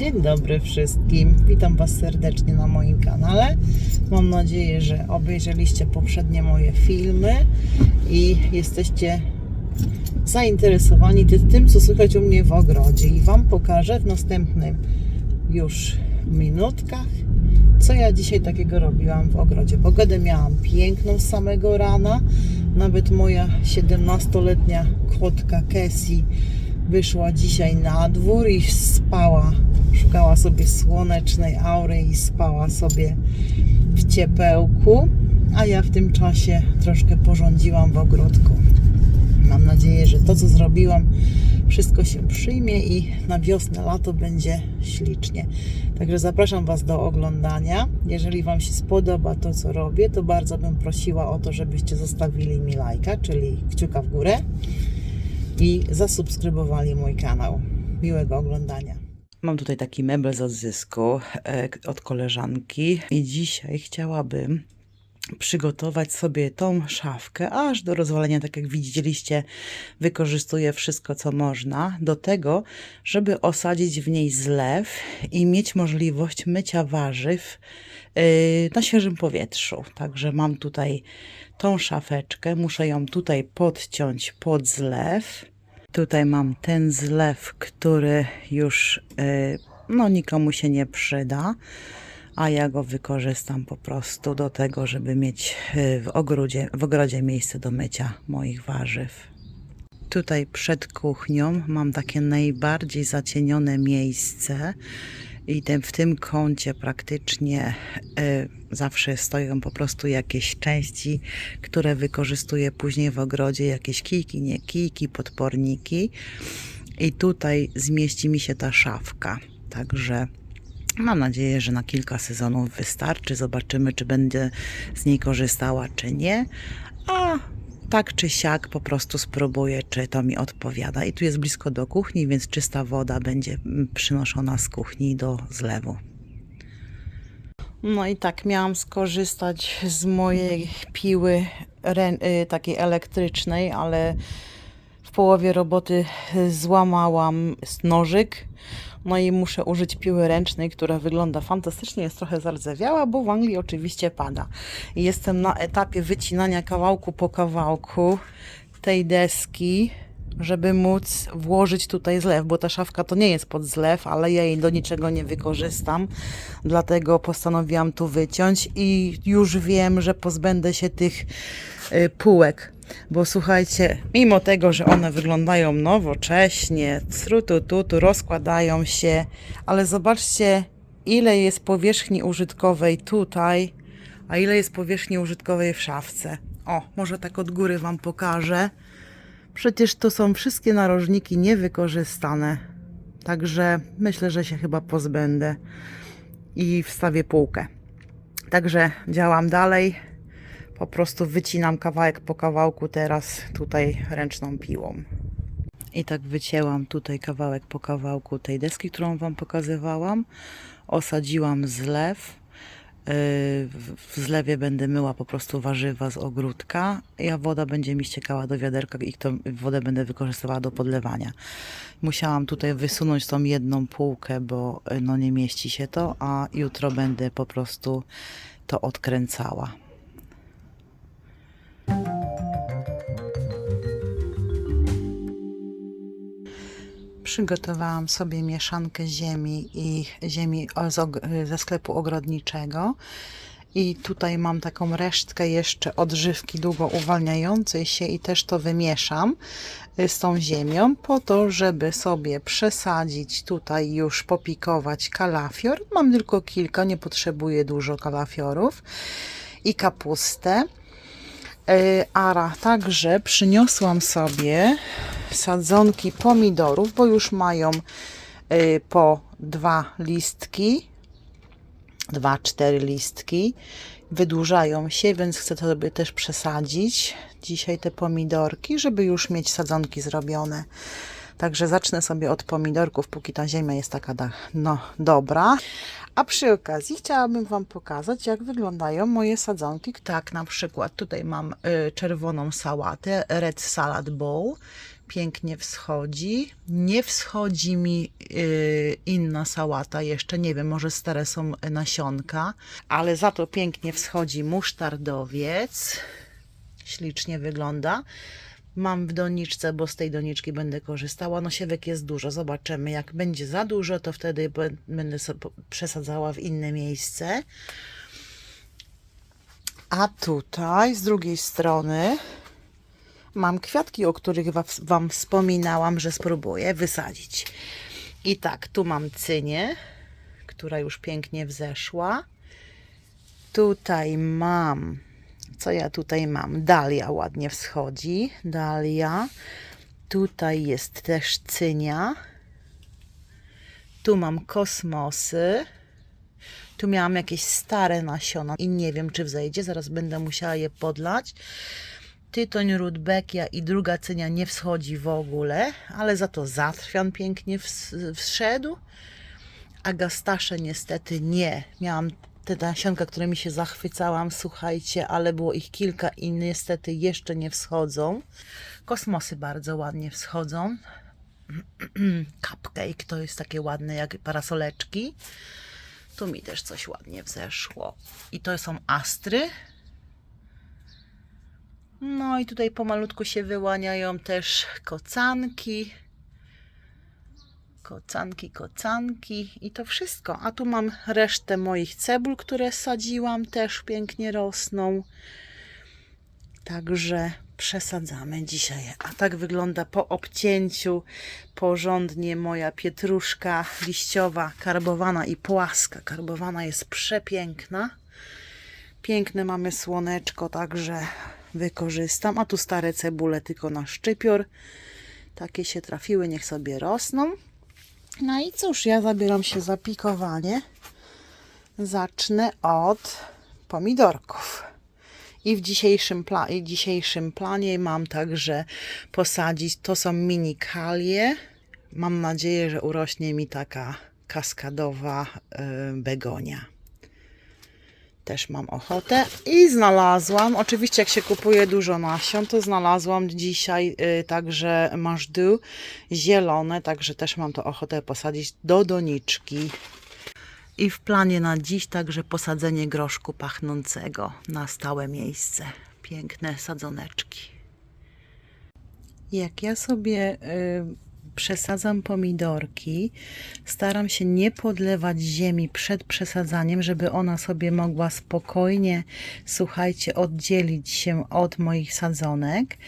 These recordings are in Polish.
Dzień dobry wszystkim. Witam Was serdecznie na moim kanale. Mam nadzieję, że obejrzeliście poprzednie moje filmy i jesteście zainteresowani ty- tym, co słychać u mnie w ogrodzie. I Wam pokażę w następnym już minutkach, co ja dzisiaj takiego robiłam w ogrodzie. Pogodę miałam piękną z samego rana. Nawet moja 17-letnia kotka Cassie wyszła dzisiaj na dwór i spała. Szukała sobie słonecznej aury i spała sobie w ciepełku, a ja w tym czasie troszkę porządziłam w ogródku. Mam nadzieję, że to, co zrobiłam, wszystko się przyjmie i na wiosnę, lato będzie ślicznie. Także zapraszam Was do oglądania. Jeżeli Wam się spodoba to, co robię, to bardzo bym prosiła o to, żebyście zostawili mi lajka, czyli kciuka w górę i zasubskrybowali mój kanał. Miłego oglądania. Mam tutaj taki mebel z odzysku e, od koleżanki i dzisiaj chciałabym przygotować sobie tą szafkę aż do rozwalenia, tak jak widzieliście, wykorzystuję wszystko, co można, do tego, żeby osadzić w niej zlew i mieć możliwość mycia warzyw yy, na świeżym powietrzu. Także mam tutaj tą szafeczkę, muszę ją tutaj podciąć pod zlew. Tutaj mam ten zlew, który już yy, no, nikomu się nie przyda a ja go wykorzystam po prostu do tego, żeby mieć y, w ogrodzie, w ogrodzie miejsce do mycia moich warzyw. Tutaj przed kuchnią mam takie najbardziej zacienione miejsce i ten, w tym kącie praktycznie y, zawsze stoją po prostu jakieś części, które wykorzystuję później w ogrodzie, jakieś kijki, nie kijki, podporniki i tutaj zmieści mi się ta szafka. Także Mam nadzieję, że na kilka sezonów wystarczy. Zobaczymy, czy będę z niej korzystała, czy nie. A tak czy siak po prostu spróbuję, czy to mi odpowiada. I tu jest blisko do kuchni, więc czysta woda będzie mm, przynoszona z kuchni do zlewu. No i tak miałam skorzystać z mojej piły y, takiej elektrycznej, ale w połowie roboty złamałam nożyk. No i muszę użyć piły ręcznej, która wygląda fantastycznie, jest trochę zardzewiała, bo w Anglii oczywiście pada. Jestem na etapie wycinania kawałku po kawałku tej deski, żeby móc włożyć tutaj zlew, bo ta szafka to nie jest pod zlew, ale ja jej do niczego nie wykorzystam, dlatego postanowiłam tu wyciąć i już wiem, że pozbędę się tych y, półek. Bo słuchajcie, mimo tego, że one wyglądają nowocześnie, trutu tutu, rozkładają się, ale zobaczcie, ile jest powierzchni użytkowej tutaj, a ile jest powierzchni użytkowej w szafce. O, może tak od góry Wam pokażę. Przecież to są wszystkie narożniki niewykorzystane. Także myślę, że się chyba pozbędę i wstawię półkę. Także działam dalej. Po prostu wycinam kawałek po kawałku teraz tutaj ręczną piłą. I tak wycięłam tutaj kawałek po kawałku tej deski, którą Wam pokazywałam. Osadziłam zlew. Yy, W zlewie będę myła po prostu warzywa z ogródka, a woda będzie mi ściekała do wiaderka i tą wodę będę wykorzystywała do podlewania. Musiałam tutaj wysunąć tą jedną półkę, bo yy, no nie mieści się to, a jutro będę po prostu to odkręcała. Przygotowałam sobie mieszankę ziemi i ziemi ze sklepu ogrodniczego. I tutaj mam taką resztkę jeszcze odżywki długo uwalniającej się i też to wymieszam y, z tą ziemią po to, żeby sobie przesadzić tutaj już popikować kalafior. Mam tylko kilka, nie potrzebuję dużo kalafiorów i kapustę. Y, Ara, także przyniosłam sobie sadzonki pomidorów, bo już mają y, po dwa listki, dwa, cztery listki. Wydłużają się, więc chcę to sobie też przesadzić dzisiaj te pomidorki, żeby już mieć sadzonki zrobione. Także zacznę sobie od pomidorków, póki ta ziemia jest taka no, dobra. A przy okazji chciałabym Wam pokazać, jak wyglądają moje sadzonki. Tak, na przykład tutaj mam y, czerwoną sałatę, red salad bowl. pięknie wschodzi. Nie wschodzi mi yy, inna sałata jeszcze, nie wiem, może stare są nasionka, ale za to pięknie wschodzi musztardowiec. Ślicznie wygląda. Mam w doniczce, bo z tej doniczki będę korzystała. No siewek jest dużo, zobaczymy. Jak będzie za dużo, to wtedy bę- będę przesadzała w inne miejsce. A tutaj z drugiej strony mam kwiatki, o których wa- Wam wspominałam, że spróbuję wysadzić. I tak, tu mam cynię, która już pięknie wzeszła. Tutaj mam, co ja tutaj mam? Dalia ładnie wschodzi. Dalia. Tutaj jest też cynia. Tu mam kosmosy. Tu miałam jakieś stare nasiona i nie wiem, czy wzejdzie. Zaraz będę musiała je podlać. Tytoń Rudbeckia i druga cynia nie wschodzi w ogóle, ale za to zatrwian pięknie ws- wszedł. Agastasze niestety nie. Miałam te nasionka, którymi się zachwycałam, słuchajcie, ale było ich kilka i niestety jeszcze nie wschodzą. Kosmosy bardzo ładnie wschodzą. Cupcake to jest takie ładne jak parasoleczki. Tu mi też coś ładnie wzeszło. I to są astry. No i tutaj pomalutku się wyłaniają też kocanki. Kocanki, kocanki i to wszystko. A tu mam resztę moich cebul, które sadziłam, też pięknie rosną. Także przesadzamy dzisiaj. A tak wygląda po obcięciu porządnie moja pietruszka liściowa, karbowana i płaska. Karbowana jest przepiękna. Piękne mamy słoneczko, także wykorzystam. A tu stare cebule tylko na szczypior. Takie się trafiły, niech sobie rosną. No i cóż, ja zabieram się za pikowanie. Zacznę od pomidorków. I w dzisiejszym, pla- i dzisiejszym planie mam także posadzić, to są mini kalie. Mam nadzieję, że urośnie mi taka kaskadowa y, begonia. Też mam ochotę. I znalazłam, oczywiście jak się kupuje dużo nasion, to znalazłam dzisiaj y, także mażdu zielone, także też mam to ochotę posadzić do doniczki. I w planie na dziś także posadzenie groszku pachnącego na stałe miejsce. Piękne sadzoneczki. Jak ja sobie y, przesadzam pomidorki, staram się nie podlewać ziemi przed przesadzaniem, żeby ona sobie mogła spokojnie, słuchajcie, oddzielić się od moich sadzonek.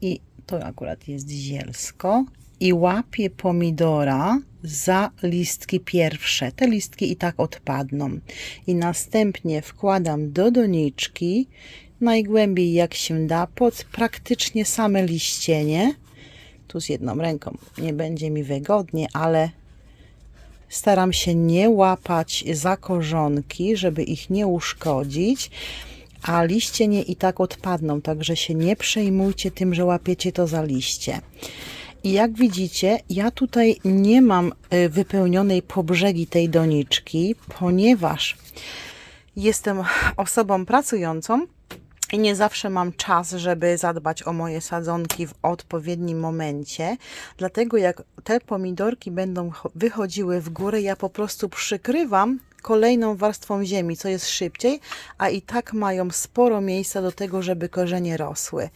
I to akurat jest zielsko. I łapię pomidora za listki pierwsze. Te listki i tak odpadną. I następnie wkładam do doniczki, najgłębiej jak się da, pod praktycznie same liścienie. Tu z jedną ręką nie będzie mi wygodnie, ale staram się nie łapać za korzonki, żeby ich nie uszkodzić, a liście nie i tak odpadną, także się nie przejmujcie tym, że łapiecie to za liście. I jak widzicie, ja tutaj nie mam y, wypełnionej po brzegi tej doniczki, ponieważ jestem osobą pracującą i nie zawsze mam czas, żeby zadbać o moje sadzonki w odpowiednim momencie. Dlatego jak te pomidorki będą cho- wychodziły w górę, ja po prostu przykrywam kolejną warstwą ziemi, co jest szybciej, a i tak mają sporo miejsca do tego, żeby korzenie rosły.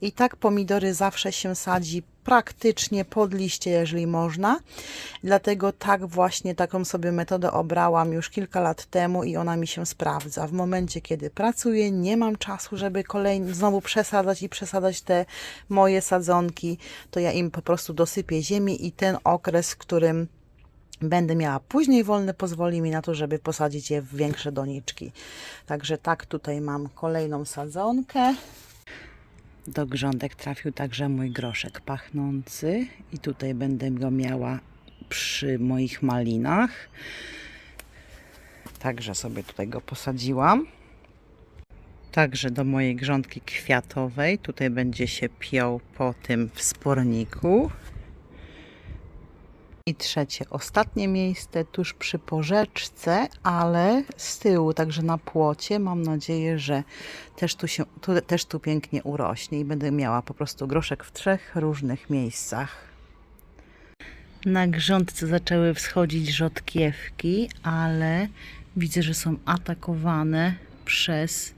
I tak pomidory zawsze się sadzi praktycznie pod liście, jeżeli można. Dlatego tak właśnie taką sobie metodę obrałam już kilka lat temu i ona mi się sprawdza. W momencie, kiedy pracuję, nie mam czasu, żeby kolejny znowu przesadzać i przesadzać te moje sadzonki, to ja im po prostu dosypię ziemi i ten okres, w którym będę miała później wolne, pozwoli mi na to, żeby posadzić je w większe doniczki. Także tak, tutaj mam kolejną sadzonkę. Do grządek trafił także mój groszek pachnący i tutaj będę go miała przy moich malinach. Także sobie tutaj go posadziłam. Także do mojej grządki kwiatowej. Tutaj będzie się piął po tym wsporniku. I trzecie, ostatnie miejsce tuż przy porzeczce, ale z tyłu, także na płocie. Mam nadzieję, że też tu, się, tu, też tu pięknie urośnie i będę miała po prostu groszek w trzech różnych miejscach. Na grządce zaczęły wschodzić rzodkiewki, ale widzę, że są atakowane przez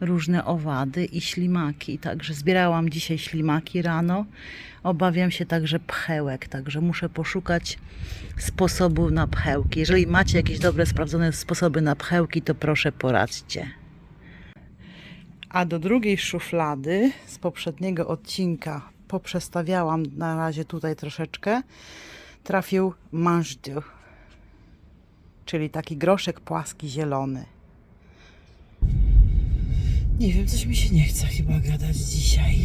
różne owady i ślimaki. Także zbierałam dzisiaj ślimaki rano. Obawiam się także pchełek, także muszę poszukać sposobu na pchełki. Jeżeli macie jakieś dobre, sprawdzone sposoby na pchełki, to proszę poradźcie. A do drugiej szuflady z poprzedniego odcinka poprzestawiałam na razie tutaj troszeczkę. Trafił manżdziu, czyli taki groszek płaski zielony. Nie wiem, coś mi się nie chce chyba gadać dzisiaj.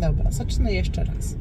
Dobra, zacznę jeszcze raz.